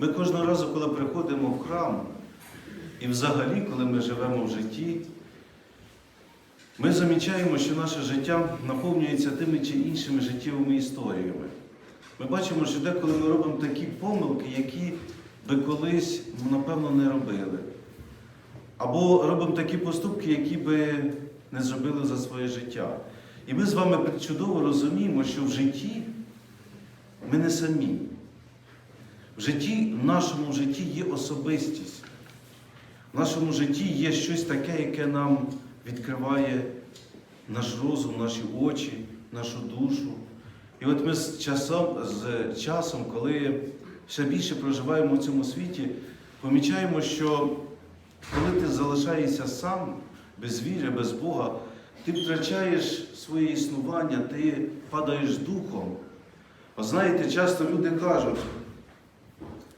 Ми кожного разу, коли приходимо в храм, і взагалі, коли ми живемо в житті, ми замічаємо, що наше життя наповнюється тими чи іншими життєвими історіями. Ми бачимо, що деколи ми робимо такі помилки, які би колись, ну, напевно, не робили. Або робимо такі поступки, які би не зробили за своє життя. І ми з вами чудово розуміємо, що в житті ми не самі. В житті, в нашому житті є особистість. В нашому житті є щось таке, яке нам відкриває наш розум, наші очі, нашу душу. І от ми з часом, з часом, коли ще більше проживаємо в цьому світі, помічаємо, що коли ти залишаєшся сам, без віри, без Бога, ти втрачаєш своє існування, ти падаєш духом. От знаєте, часто люди кажуть,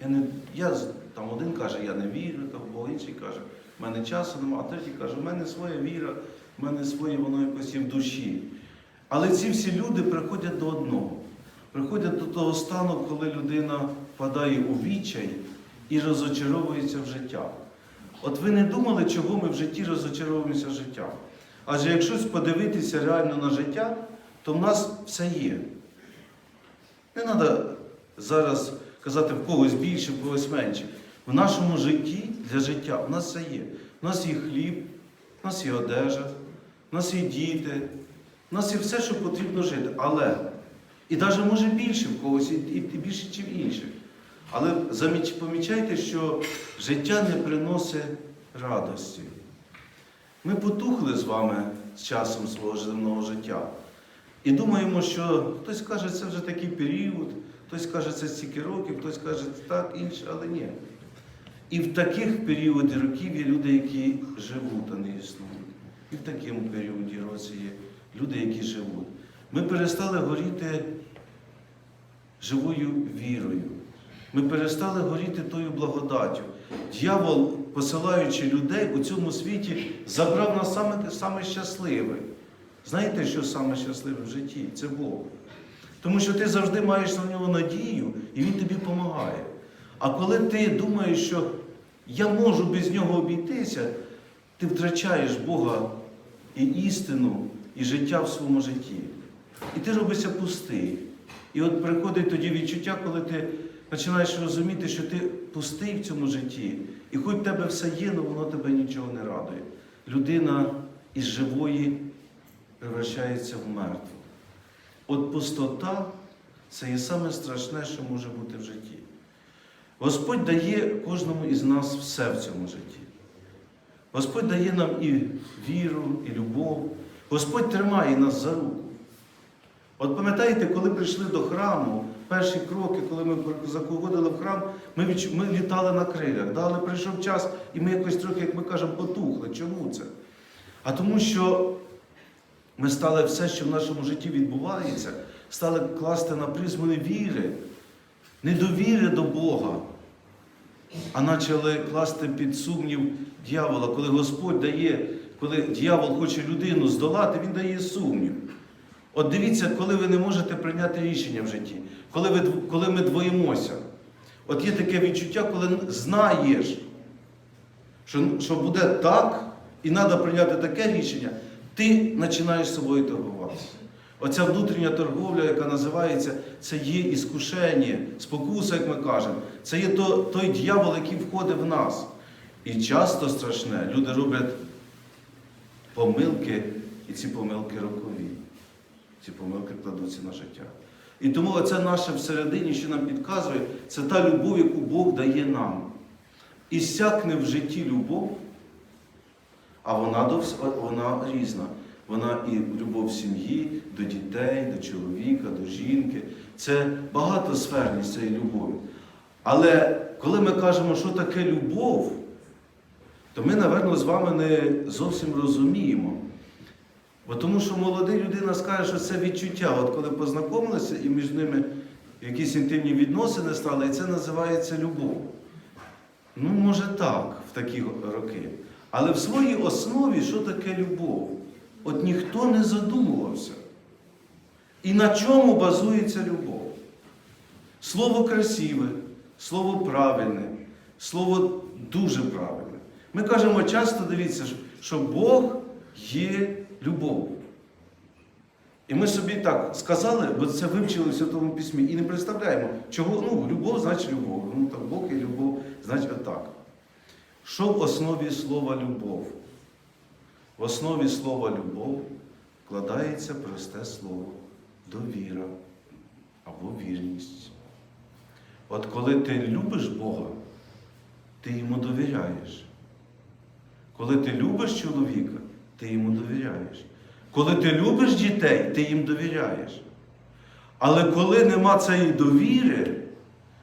я, не, я там один каже, я не вірю, там Бог інший каже, в мене часу немає, а третій каже, в мене своя віра, в мене своє воно якось є в душі. Але ці всі люди приходять до одного. Приходять до того стану, коли людина впадає у відчай і розочаровується в життя. От ви не думали, чого ми в житті розочаровуємося в життя? Адже якщо подивитися реально на життя, то в нас все є. Не треба зараз казати в когось більше, в когось менше. В нашому житті для життя в нас все є. У нас є хліб, у нас є одежа, у нас є діти, у нас є все, що потрібно жити. Але, і навіть може більше в когось, і, більше, ніж інших. Але помічайте, що життя не приносить радості. Ми потухли з вами з часом свого земного життя. І думаємо, що хтось каже, це вже такий період, хтось каже, це стільки років, хтось каже це так, інше, але ні. І в таких періоді років є люди, які живуть, а не існують. І в такому періоді році є люди, які живуть. Ми перестали горіти живою вірою. Ми перестали горіти тою благодаттю. Дьявол, посилаючи людей у цьому світі, забрав нас саме, саме щасливе. Знаєте, що саме щасливе в житті? Це Бог. Тому що ти завжди маєш на нього надію, і Він тобі допомагає. А коли ти думаєш, що я можу без нього обійтися, ти втрачаєш Бога і істину, і життя в своєму житті. І ти робишся пустий. І от приходить тоді відчуття, коли ти починаєш розуміти, що ти пустий в цьому житті, і хоч в тебе все є, але воно тебе нічого не радує. Людина із живої превращається в мертву. От пустота це є саме страшне, що може бути в житті. Господь дає кожному із нас все в цьому житті. Господь дає нам і віру, і любов. Господь тримає нас за руку. От пам'ятаєте, коли прийшли до храму, перші кроки, коли ми заходили в храм, ми, відч... ми літали на крилях. Але прийшов час, і ми якось трохи, як ми кажемо, потухли. Чому це? А тому що ми стали все, що в нашому житті відбувається, стали класти на призму віри, недовіри до Бога, а почали класти під сумнів дьявола. Коли Господь дає, коли дьявол хоче людину здолати, він дає сумнів. От дивіться, коли ви не можете прийняти рішення в житті, коли, ви, коли ми двоїмося. От є таке відчуття, коли знаєш, що, що буде так, і треба прийняти таке рішення, ти починаєш з собою торгуватися. Оця внутрішня торговля, яка називається, це є іскушення, спокуса, як ми кажемо. Це є то, той дьявол, який входить в нас. І часто страшне, люди роблять помилки, і ці помилки рокові. Ці помилки кладуться на життя. І тому оце наше всередині, що нам підказує, це та любов, яку Бог дає нам. І сякне в житті любов, а вона, вона різна. Вона і любов сім'ї, до дітей, до чоловіка, до жінки. Це багатосферність цієї любові. Але коли ми кажемо, що таке любов, то ми, напевно, з вами не зовсім розуміємо. Бо тому що молода людина скаже, що це відчуття. От коли познайомилися і між ними якісь інтимні відносини стали, і це називається любов. Ну, може так, в такі роки. Але в своїй основі, що таке любов? От ніхто не задумувався. І на чому базується любов? Слово красиве, слово правильне, слово дуже правильне. Ми кажемо часто, дивіться, що Бог є любов. І ми собі так сказали, бо це вивчили в Святому Письмі, і не представляємо, чого ну, любов значить любов. Ну, так, Бог є любов, значить отак. Що в основі слова любов? В основі слова любов вкладається просте слово довіра або вірність. От коли ти любиш Бога, ти йому довіряєш. Коли ти любиш чоловіка, ти йому довіряєш. Коли ти любиш дітей, ти їм довіряєш. Але коли нема цієї довіри,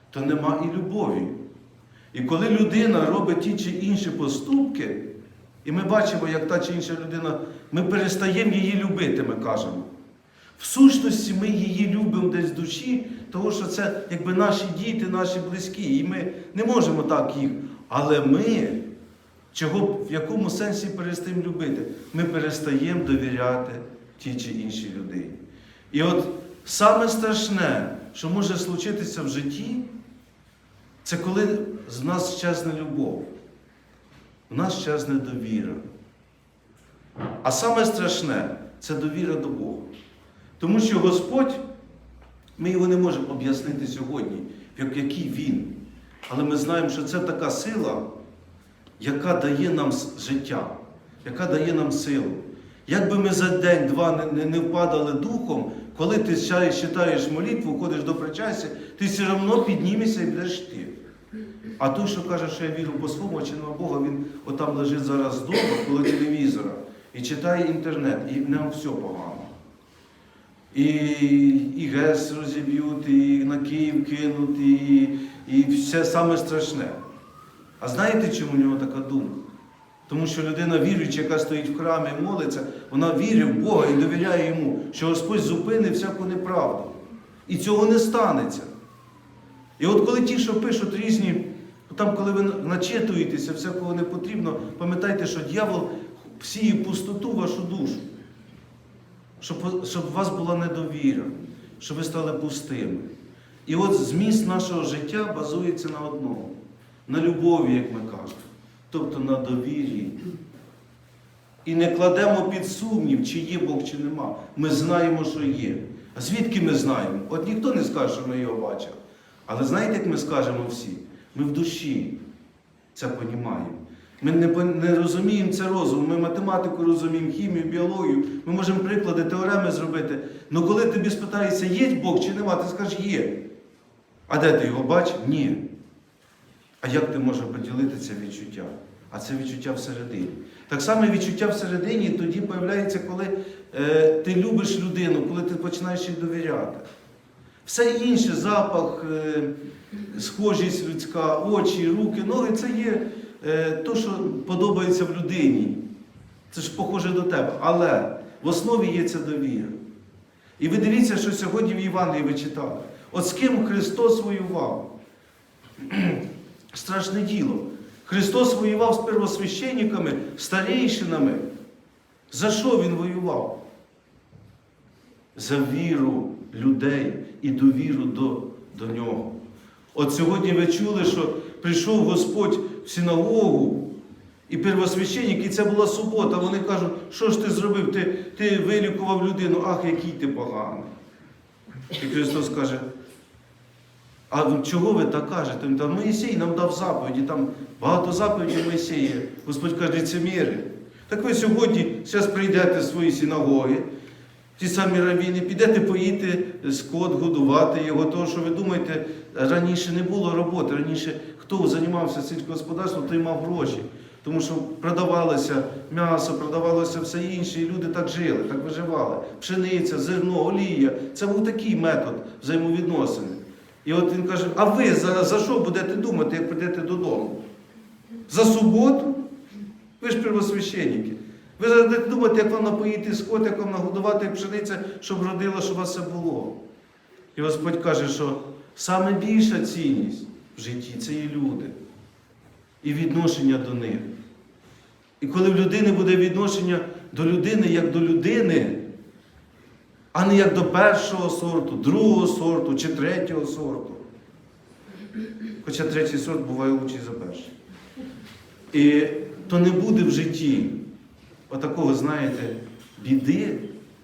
то нема і любові. І коли людина робить ті чи інші поступки, і ми бачимо, як та чи інша людина, ми перестаємо її любити, ми кажемо. В сущності ми її любимо десь в душі, тому що це якби наші діти, наші близькі, і ми не можемо так їх. Але ми, чого в якому сенсі перестаємо любити? Ми перестаємо довіряти тій чи іншій людині. І от саме страшне, що може случитися в житті, це коли з нас щезне любов, в нас щезне довіра. А саме страшне це довіра до Бога. Тому що Господь, ми його не можемо об'яснити сьогодні, як- який Він. Але ми знаємо, що це така сила, яка дає нам життя, яка дає нам силу. Як би ми за день-два не, впадали духом, коли ти читаєш молитву, ходиш до причастя, ти все одно піднімешся і будеш йти. А той, що каже, що я вірю по своєму чи на Бога, він отам лежить зараз вдома коло телевізора і читає інтернет, і ньому все погано. І, і ГЕС розіб'ють, і на Київ кинуть, і, і все саме страшне. А знаєте, чому в нього така думка? Тому що людина віруюча, яка стоїть в храмі і молиться, вона вірить в Бога і довіряє йому, що Господь зупинить всяку неправду. І цього не станеться. І от коли ті, що пишуть різні, там, коли ви начитуєтеся, всякого не потрібно, пам'ятайте, що дьявол сіє пустоту вашу душу. Щоб, щоб у вас була недовіра, щоб ви стали пустими. І от зміст нашого життя базується на одному, на любові, як ми кажемо, тобто на довірі. І не кладемо під сумнів, чи є Бог, чи нема. Ми знаємо, що є. А звідки ми знаємо? От ніхто не скаже, що ми його бачили. Але знаєте, як ми скажемо всі? Ми в душі це понімаємо. Ми не, не розуміємо це розум, ми математику розуміємо, хімію, біологію, ми можемо приклади, теореми зробити. Але коли тобі спитається, є Бог чи нема, ти скажеш є. А де ти його бачиш? Ні. А як ти можеш поділити це відчуття? А це відчуття всередині. Так само відчуття всередині тоді з'являється, коли е, ти любиш людину, коли ти починаєш їй довіряти. Все інше, запах, е, схожість людська, очі, руки, ноги це є е, то, що подобається в людині. Це ж похоже до тебе. Але в основі є ця довіра. І ви дивіться, що сьогодні в Євангелії ви читали. От з ким Христос воював? Страшне діло. Христос воював з первосвященниками, старейшинами. За що Він воював? За віру людей і довіру до, до нього. От сьогодні ви чули, що прийшов Господь в синагогу, і первосвященник, і це була субота. Вони кажуть, що ж ти зробив? Ти, ти вилікував людину, ах, який ти поганий. І Христос каже, а чого ви так кажете? Він Моїсей нам дав заповіді, там багато заповідей Моїсея. Господь каже, лицеміри. Так ви сьогодні зараз прийдете в свої синагоги, ті самі равіни, підете поїти скот, годувати його, тому що ви думаєте, раніше не було роботи, раніше хто займався сільськогосподарством, той мав гроші. Тому що продавалося м'ясо, продавалося все інше, і люди так жили, так виживали. Пшениця, зерно, олія. Це був такий метод взаємовідносини. І от він каже: а ви за, за що будете думати, як прийдете додому? За суботу? Ви ж первосвященники. Ви зараз думати, як вам напоїти скот, як вам нагодувати пшениця, щоб родила, щоб у вас все було. І Господь каже, що саме більша цінність в житті це є люди і відношення до них. І коли в людини буде відношення до людини як до людини, а не як до першого сорту, другого сорту чи третього сорту, Хоча третій сорт буває лучший за перший. І то не буде в житті отакого, знаєте, біди,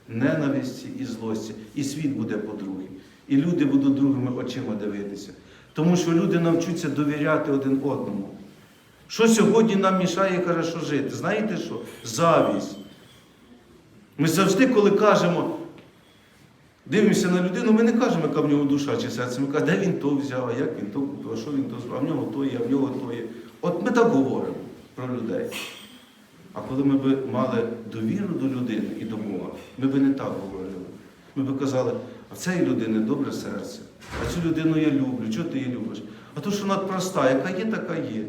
ненависті і злості. І світ буде по-другий. І люди будуть другими очима дивитися. Тому що люди навчуться довіряти один одному. Що сьогодні нам мішає хорошо жити? Знаєте що? Завість. Ми завжди, коли кажемо, дивимося на людину, ми не кажемо, яка в нього душа чи серце. Ми кажемо, де він то взяв, а як він то купив, а що він то зробив, а в нього то є, а в нього то є. От ми так говоримо про людей. А коли ми б мали довіру до людини і до Бога, ми б не так говорили. Ми б казали, а в цієї людини добре серце, а цю людину я люблю, чого ти її любиш? А то, що вона проста, яка є, така є.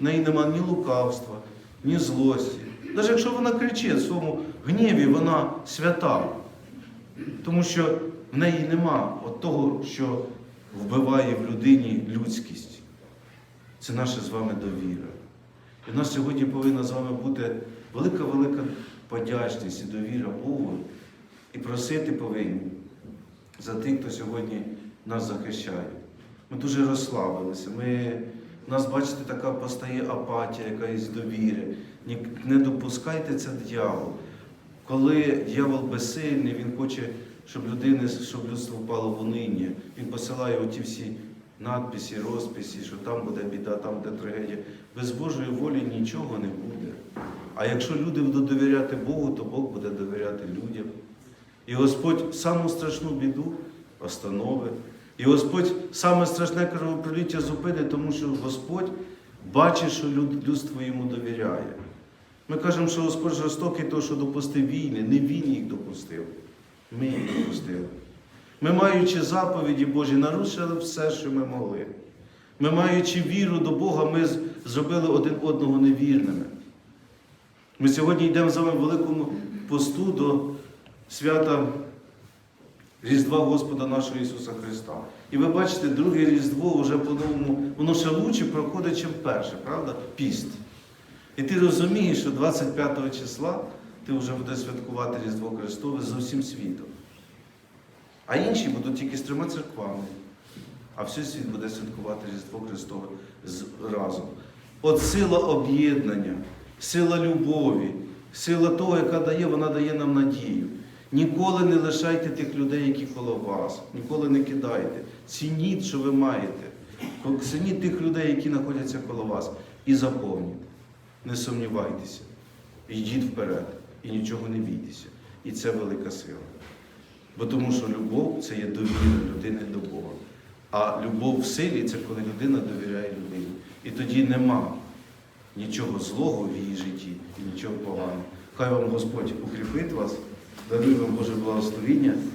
В неї нема ні лукавства, ні злості. Навіть якщо вона кричить в своєму гніві, вона свята. Тому що в неї нема от того, що вбиває в людині людськість. Це наша з вами довіра. І в нас сьогодні повинна з вами бути велика-велика подячність і довіра Богу. І просити повинні за тих, хто сьогодні нас захищає. Ми дуже розслабилися. Ми, у нас, бачите, така постає апатія, якась довіри. Не допускайте це дьявол. Коли дьявол безсильний, він хоче, щоб людини, щоб людство впало в униння. Він посилає оті всі надписи, розписи, що там буде біда, там буде трагедія. Без Божої волі нічого не буде. А якщо люди будуть довіряти Богу, то Бог буде довіряти людям. І Господь саму страшну біду остановить. І Господь саме страшне кровопроліття зупинить, тому що Господь бачить, що люд- людство йому довіряє. Ми кажемо, що Господь жорстокий, тому що допустив війни. Не він їх допустив. Ми їх допустили. Ми, маючи заповіді Божі, нарушили все, що ми могли. Ми, маючи віру до Бога, ми зробили один одного невірними. Ми сьогодні йдемо з вами в великому посту до свята Різдва Господа нашого Ісуса Христа. І ви бачите, друге Різдво вже по-новому, воно ще лучше проходить, ніж перше, правда? Піст. І ти розумієш, що 25 числа ти вже будеш святкувати Різдво Христове з усім світом. А інші будуть тільки з трьома церквами. А всій світ буде святкувати Різдво Христове разом. От сила об'єднання, сила любові, сила того, яка дає, вона дає нам надію. Ніколи не лишайте тих людей, які коло вас. Ніколи не кидайте. Цініть, що ви маєте. Цініть тих людей, які знаходяться коло вас. І заповніть. Не сумнівайтеся. Йдіть вперед і нічого не бійтеся. І це велика сила. Бо тому що любов це є довіра людини до Бога. А любов в силі це коли людина довіряє людині. І тоді нема нічого злого в її житті і нічого поганого. Хай вам Господь укріпить вас, дарує вам Боже благословіння